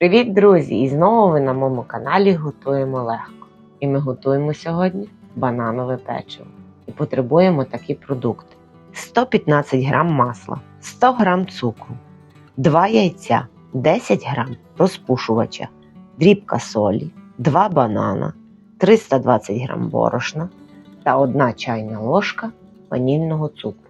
Привіт, друзі! І знову ви на моєму каналі Готуємо легко. І ми готуємо сьогодні бананове печиво. І потребуємо такі продукти: 115 г масла, 100 г цукру, 2 яйця, 10 г розпушувача, дрібка солі, 2 банана, 320 г борошна та 1 чайна ложка ванільного цукру.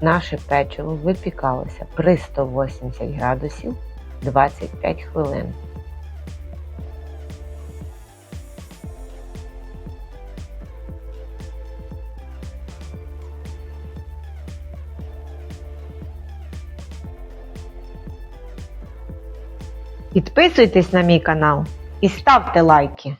Наше печиво випікалося при 180 градусів 25 хвилин. Підписуйтесь на мій канал і ставте лайки.